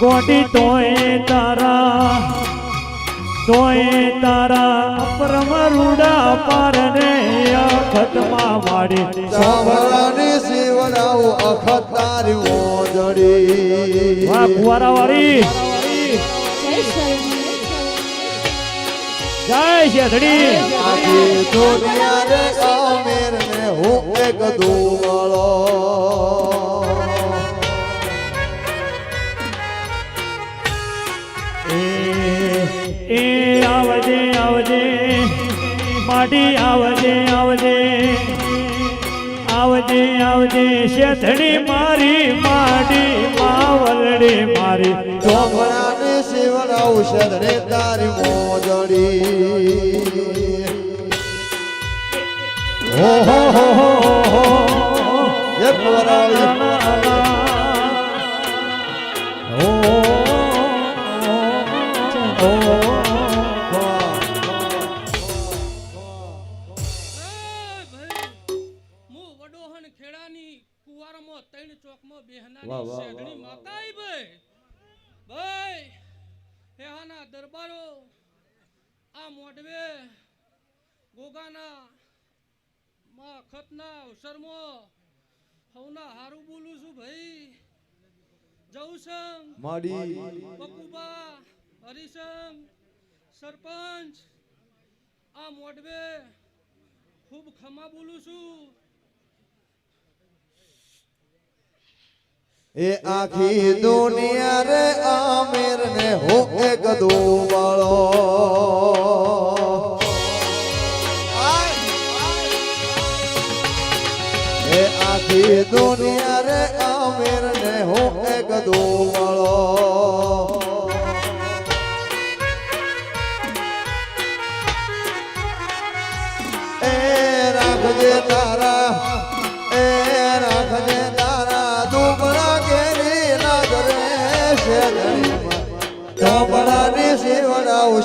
ગોડી તોય તારા તોય તારા પરમ રૂડા પારને અખતમાં વાડી સાંભળાની શિવરાવ અખત તારી મોજડી વાહ કુવારા વાળી જય શેઠડી આખી દુનિયા રે અમીર ને હું એક દુવાળો એ આવજે આવજે, માટી આવજે આવજે આવજે આવજે, શેથડી મારી, માટી માવલડી મારી. સાંભળાની શિવરાવ શરણે તારી મોજડી. હો હો હો હો હો. એક વરાળી દરબારો આ મોઢવે ગોગાના માં ખતના અવસરમાં હવના હારું બોલું છું ભાઈ. જવસંગ માડી. બકુબા હરિસંગ સરપંચ આ મોઢવે ખૂબ ખમા બોલું છું. એ આખી દુનિયા રે આમીર ને હું એક દુવાળો એ આખી દુનિયા રે આમીર ને હું એક દુવાળો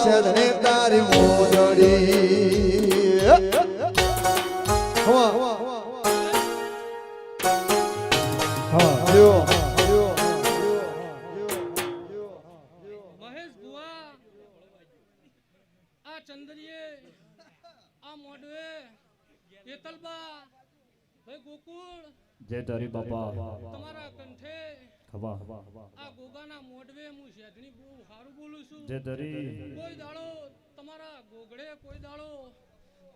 સેવડાવ તારી મોજડી હવા જો મહેશ આ મોડવે હેતલબા ભાઈ ગોકુળ જય તારી બાપા તમારા કંઠે ખબા આ ગોગાના મોઢવે હું શેઠણી બહુ સારું બોલું છું. જય તારી કોઈ દાડો તમારા ગોગડે કોઈ દાડો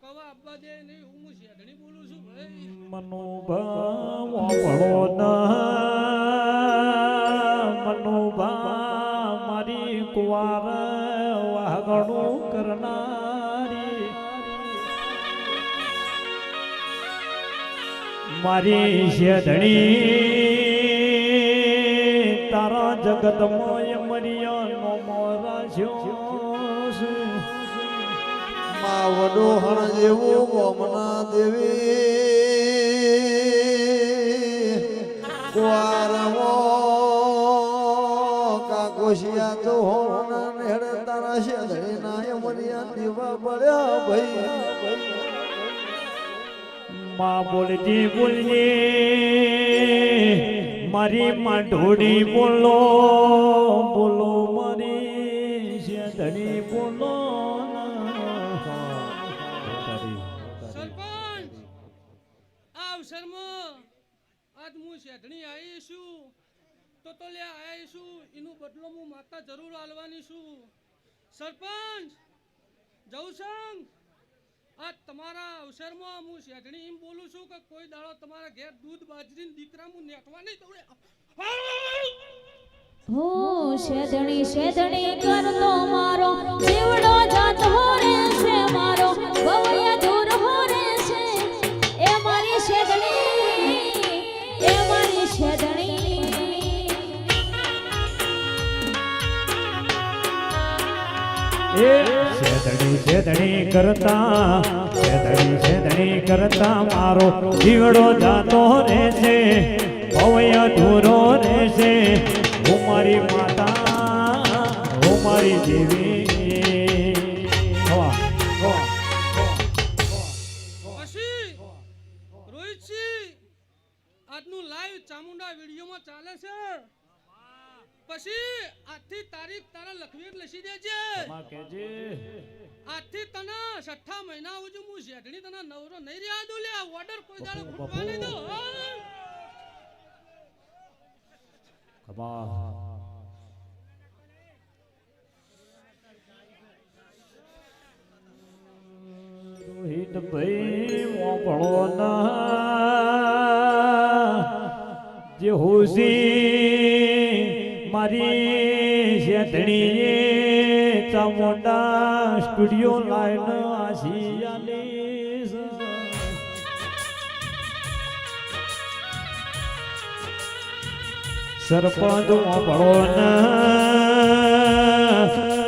કવા આપવા દે નહીં હું હું બોલું છું ભાઈ. મનુભાવ વાપરો ના મનુભાવ મારી કુવાર વાગણું કરનારી. મારી શેધણી તારા જગતમય મરિયા નો મોરાશ્યો માવડું હણ જેવું ગોમના દેવી. કુવારમો કાકોશિયા તો હોના નેડ તારા ના દીવા પડ્યા ભાઈ. મા બોલજી બોલજે. મારી માં ઢોડી બોલો બોલો મારી શેધણી બોલો સરપંચ આ અવસરમાં આજ હું શેઠણી આવી છું. તો તો લે આવી છું. એનું બદલો હું માતા જરૂર આલવાની છું. સરપંચ જવસંગ આ તમારા અવસરમાં હું શેઠણી એમ બોલું છું કે કોઈ દાડો તમારા ઘેર દૂધ બાજરી દીકરા હું નેટવા નહીં દઉં હો શેઠણી શેઠણી કરતો મારો, જીવડો જાતો રે છે મારો. શેધણી કરતા, છેદણી છેદણી કરતા મારો જીવડો જાતો રહેશે, ભવય ધૂરો રહેશે. હું મારી માતા, હું મારી દેવી પછી આજથી તારીખ તારા લખવી લસી દેજે. કેજે આજથી તને છઠ્ઠા મહિના સુધી હું શેઠણી તને નવરો નહીં રહ્યા દઉં લે ઓર્ડર કોઈ દાડો ખૂટવા નહીં દો રોહિત ભાઈ મોકળો ના. જે હુસી મારી શેતણીએ ચામુંડા સ્ટુડિયો લાઈન આશિયાની સરપંચ ના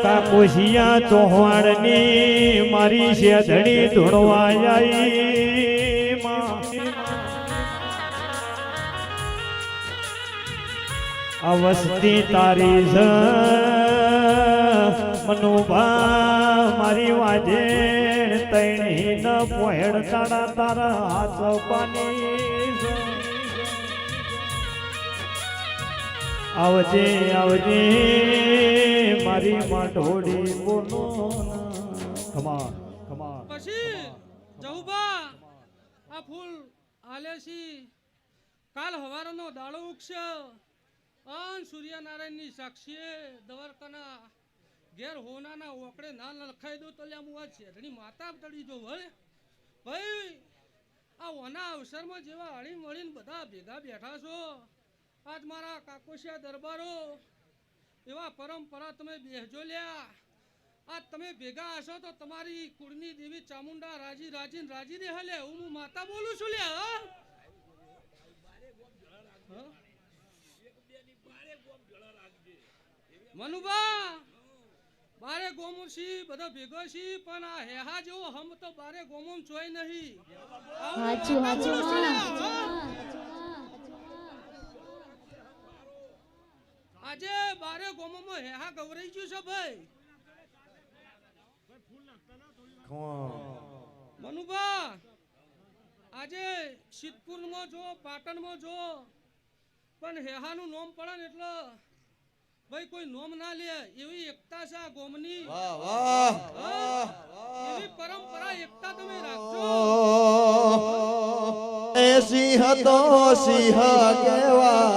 કાકોશિયા ચૌહાણની મારી શેતણી ધોળવા આઈ. અવસ્થી તારી જ મનુભા, મારી વાજે તૈણી ન પોહેડ તારા તારા હાથ છે. આવજે આવજે, મારી માઢોડી બોલો કમા કમા પછી જહુબા આ ફૂલ હાલે કાલ હવારનો દાડો ઉગશે. અન સૂર્યનારાયણની સાક્ષીએ દવારકાના ઘેર હોનાના ઓકડે ના લખાઈ દઉં તો લ્યા હું આ શેઠની માતા તળી જો હવે ભાઈ, આ ઓના અવસરમાં જેવા હળી મળીને બધા ભેગા બેઠા છો. આજ મારા કાકોશિયા દરબારો, એવા પરંપરા તમે બેહજો લ્યા. આ તમે ભેગા હશો તો તમારી કુળની દેવી ચામુંડા રાજી રાજીન રાજી રહે લે હું હું માતા બોલું છું લે હા? હા? મનુબા બારે ગોમું છી બધા ભેગો છી પણ આ હેહા જેવો હમ તો બારે ગોમું જોઈ નહીં. હાચું હાચું આજે બારે ગોમોમાં હેહા ગવરાઈ ગયું છે ભાઈ. મનુભા આજે સિદ્ધપુરમાં જો પાટણમાં જો પણ હેહાનું નોમ પડે ને એટલે ભાઈ કોઈ નોમ ના લે એવી એકતા છે આ ગોમની. વાહ વાહ? એવી પરંપરા એકતા તમે રાખજો. એ સિંહ તો સિંહ કેવા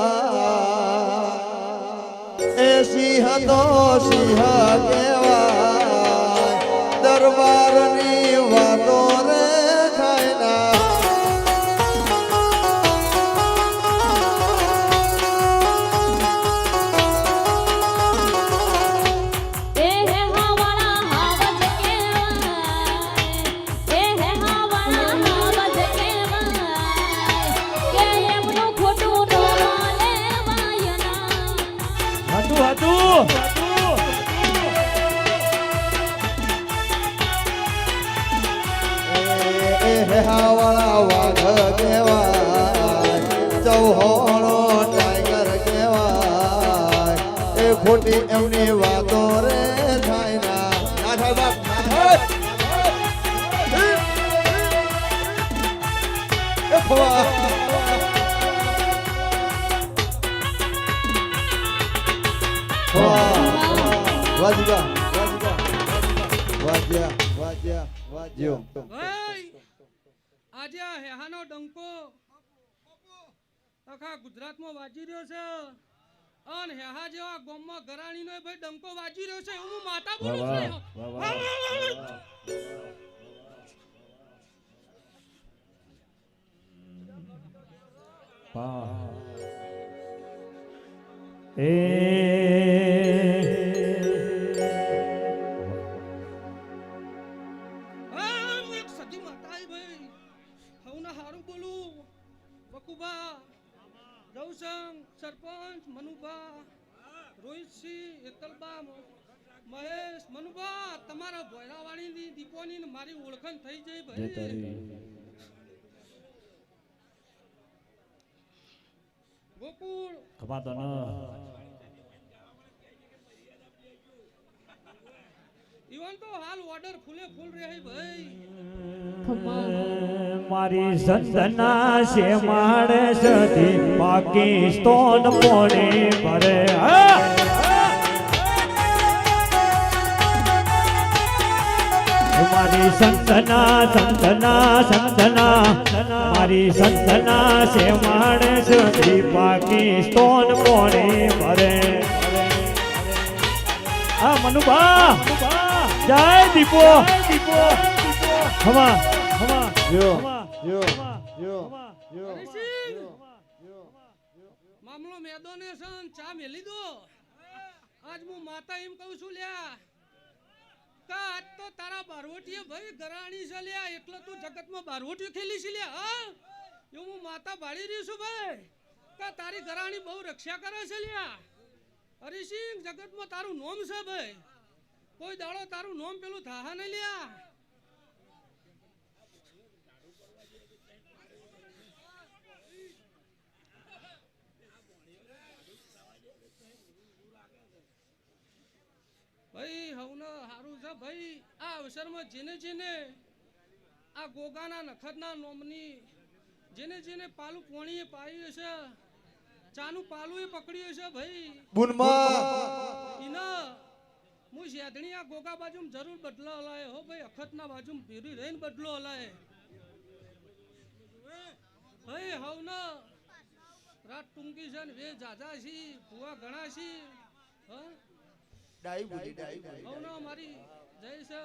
એ સિંહ તો સિંહ કેવા દરબારની વાતો રે ખોટી એમની વાતો રે થાય ના ના થાય. બાપ ના થાય વાજ્યા વાજ્યા વાજ્યા વાજ્યા વાજ્યો ભાઈ આજે આ હેહાનો ડંકો આખા ગુજરાતમાં વાજી રહ્યો છે. અન હેહા જેવા ગામમાં ગરાણીનો ભાઈ ડંકો વાજી રહ્યો છે હું માતા બોલું છું વાહ, વાહ, વાહ. વાહ. એ રોહિતસિંહ મહેશ મનુભા તમારા ભોયરાવાળીની દીપોની મારી ઓળખાણ થઈ જઈ ભાઈ. ગોકુળ. ન. ઈવન તો હાલ ઓર્ડર ફૂલે ફૂલ રહે ભાઈ. મારી સંતના છે માણસ પાકિસ્તાન પોણે ભરે. હા! મારી સંતના સંતના સંતના. મારી સંતના છે માણસ દીપાકી સ્તોન કોણે મરે આ મનુભા, જય દીપો. દીપો હમા હમા જો જો જો જો મામલો મેદોને સન ચા મેલી દો. આજ હું માતા એમ કહું છું, લ્યા. કા, આજ તો તારા બારવટીએ ભાઈ ગરાણી છે લ્યા. એટલે તું જગતમાં બારવટીઓ ખેલી છે લ્યા, હા? એવું હું માતા બાળી રહી છું ભાઈ. કા, તારી ગરાણી બહુ રક્ષા કરે છે લ્યા. હરિસિંહ, જગતમાં તારું નોમ છે ભાઈ. કોઈ દાડો તારું નોમ પેલું થાહા નહીં લ્યા. ભાઈ હવને સારું છે ભાઈ. આ અવસરમાં જેને જેને આ ગોગાના નખતના નોમની જેને જેને પાલું પોણીએ પાયું છે ચાનું પાલું એ પકડ્યું છે ભાઈ. બુનમાં. ઈના હું શેધણી આ ગોગા બાજુ જરૂર બદલો હલાય હો ભાઈ. અખતના બાજુ ભીરી રહીને બદલો હલાય. ભાઈ હવને રાત ટૂંકી છે ને વે જાજા છી ભુવા ઘણા છી હા? ડાઈ બુડી ડાઈ બુડી નો મારી જય છે